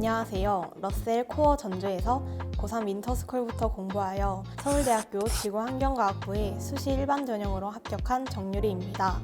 안녕하세요. 러셀 코어 전주에서 고3 윈터스쿨부터 공부하여 서울대학교 지구환경과학부의 수시 일반 전형으로 합격한 정유리입니다.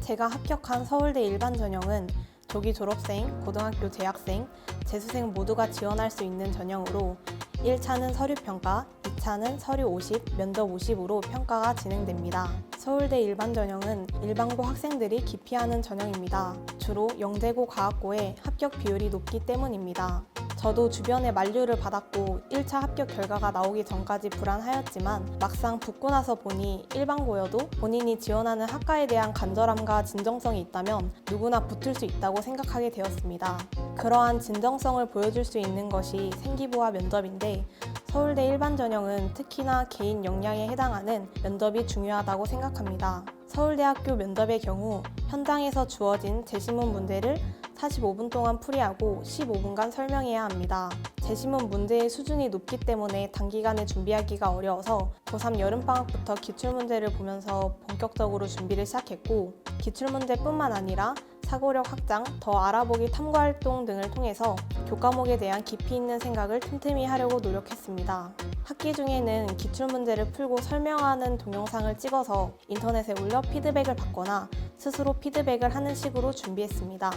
제가 합격한 서울대 일반 전형은 조기 졸업생, 고등학교 재학생, 재수생 모두가 지원할 수 있는 전형으로 1차는 서류 평가, 2차는 서류 50, 면접 50으로 평가가 진행됩니다. 서울대 일반 전형은 일반고 학생들이 기피하는 전형입니다. 주로 영재고 과학고에 합격 비율이 높기 때문입니다. 저도 주변에 만류를 받았고 1차 합격 결과가 나오기 전까지 불안하였지만 막상 붙고 나서 보니 일반고여도 본인이 지원하는 학과에 대한 간절함과 진정성이 있다면 누구나 붙을 수 있다고 생각하게 되었습니다. 그러한 진정성을 보여줄 수 있는 것이 생기부와 면접인데 서울대 일반 전형은 특히나 개인 역량에 해당하는 면접이 중요하다고 생각합니다. 서울대학교 면접의 경우 현장에서 주어진 제시문 문제를 45분 동안 풀이하고 15분간 설명해야 합니다. 제시문 문제의 수준이 높기 때문에 단기간에 준비하기가 어려워서 고3 여름방학부터 기출문제를 보면서 본격적으로 준비를 시작했고 기출문제뿐만 아니라 사고력 확장, 더 알아보기 탐구 활동 등을 통해서 교과목에 대한 깊이 있는 생각을 틈틈이 하려고 노력했습니다. 학기 중에는 기출문제를 풀고 설명하는 동영상을 찍어서 인터넷에 올려 피드백을 받거나 스스로 피드백을 하는 식으로 준비했습니다.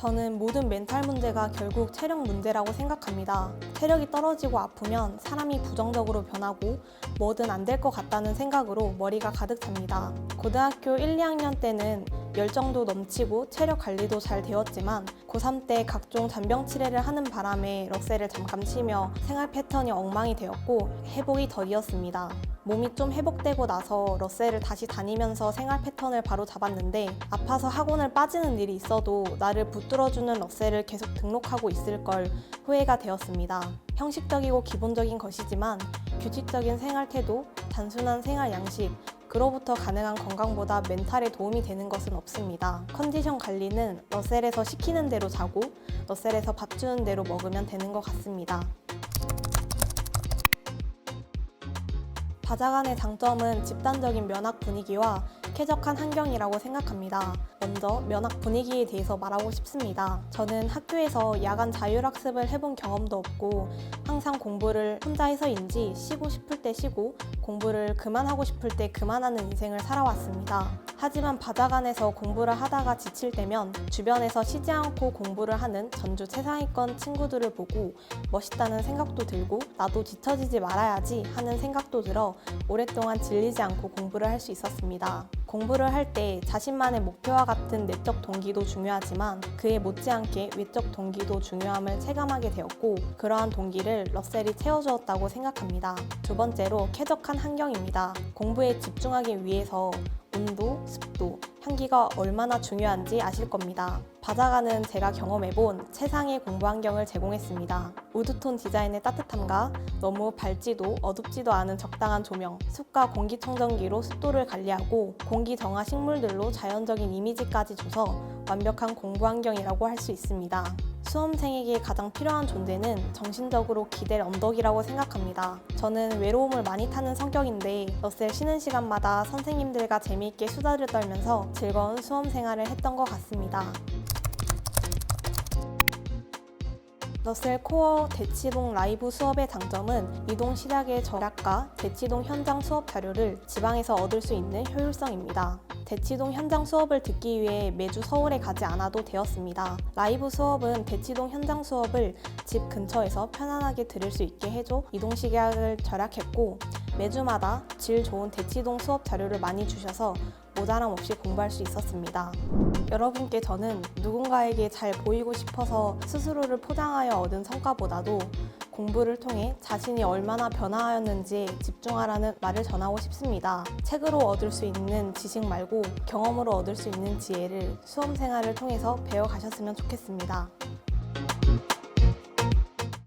저는 모든 멘탈 문제가 결국 체력 문제라고 생각합니다. 체력이 떨어지고 아프면 사람이 부정적으로 변하고 뭐든 안 될 것 같다는 생각으로 머리가 가득 찹니다. 고등학교 1, 2학년 때는 열정도 넘치고 체력 관리도 잘 되었지만 고3 때 각종 잔병 치레를 하는 바람에 럭셀을 잠깐 쉬며 생활 패턴이 엉망이 되었고 회복이 더디었습니다. 몸이 좀 회복되고 나서 러셀을 다시 다니면서 생활 패턴을 바로 잡았는데 아파서 학원을 빠지는 일이 있어도 나를 붙들어주는 러셀을 계속 등록하고 있을 걸 후회가 되었습니다. 형식적이고 기본적인 것이지만 규칙적인 생활 태도, 단순한 생활 양식, 그로부터 가능한 건강보다 멘탈에 도움이 되는 것은 없습니다. 컨디션 관리는 러셀에서 시키는 대로 자고 러셀에서 밥 주는 대로 먹으면 되는 것 같습니다. 바자간의 장점은 집단적인 면학 분위기와 쾌적한 환경이라고 생각합니다. 먼저 면학 분위기에 대해서 말하고 싶습니다. 저는 학교에서 야간 자율학습을 해본 경험도 없고 항상 공부를 혼자 해서인지 쉬고 싶을 때 쉬고 공부를 그만하고 싶을 때 그만하는 인생을 살아왔습니다. 하지만 바자간에서 공부를 하다가 지칠 때면 주변에서 쉬지 않고 공부를 하는 전주 최상위권 친구들을 보고 멋있다는 생각도 들고 나도 지쳐지지 말아야지 하는 생각도 들어 오랫동안 질리지 않고 공부를 할 수 있었습니다. 공부를 할 때 자신만의 목표와 같은 내적 동기도 중요하지만 그에 못지않게 외적 동기도 중요함을 체감하게 되었고 그러한 동기를 러셀이 채워주었다고 생각합니다. 두 번째로 쾌적한 환경입니다. 공부에 집중하기 위해서 온도, 습도, 향기가 얼마나 중요한지 아실 겁니다. 바자가는 제가 경험해본 최상의 공부 환경을 제공했습니다. 우드톤 디자인의 따뜻함과 너무 밝지도 어둡지도 않은 적당한 조명, 숲과 공기청정기로 습도를 관리하고 공기 정화 식물들로 자연적인 이미지까지 줘서 완벽한 공부 환경이라고 할 수 있습니다. 수험생에게 가장 필요한 존재는 정신적으로 기댈 언덕이라고 생각합니다. 저는 외로움을 많이 타는 성격인데 러셀 쉬는 시간마다 선생님들과 재미있게 수다를 떨면서 즐거운 수험 생활을 했던 것 같습니다. 러셀 코어 대치동 라이브 수업의 장점은 이동 시작의 절약과 대치동 현장 수업 자료를 지방에서 얻을 수 있는 효율성입니다. 대치동 현장 수업을 듣기 위해 매주 서울에 가지 않아도 되었습니다. 라이브 수업은 대치동 현장 수업을 집 근처에서 편안하게 들을 수 있게 해줘 이동 시간을 절약했고 매주마다 질 좋은 대치동 수업 자료를 많이 주셔서 모자람 없이 공부할 수 있었습니다. 여러분께 저는 누군가에게 잘 보이고 싶어서 스스로를 포장하여 얻은 성과보다도 공부를 통해 자신이 얼마나 변화하였는지 집중하라는 말을 전하고 싶습니다. 책으로 얻을 수 있는 지식 말고 경험으로 얻을 수 있는 지혜를 수험 생활을 통해서 배워가셨으면 좋겠습니다.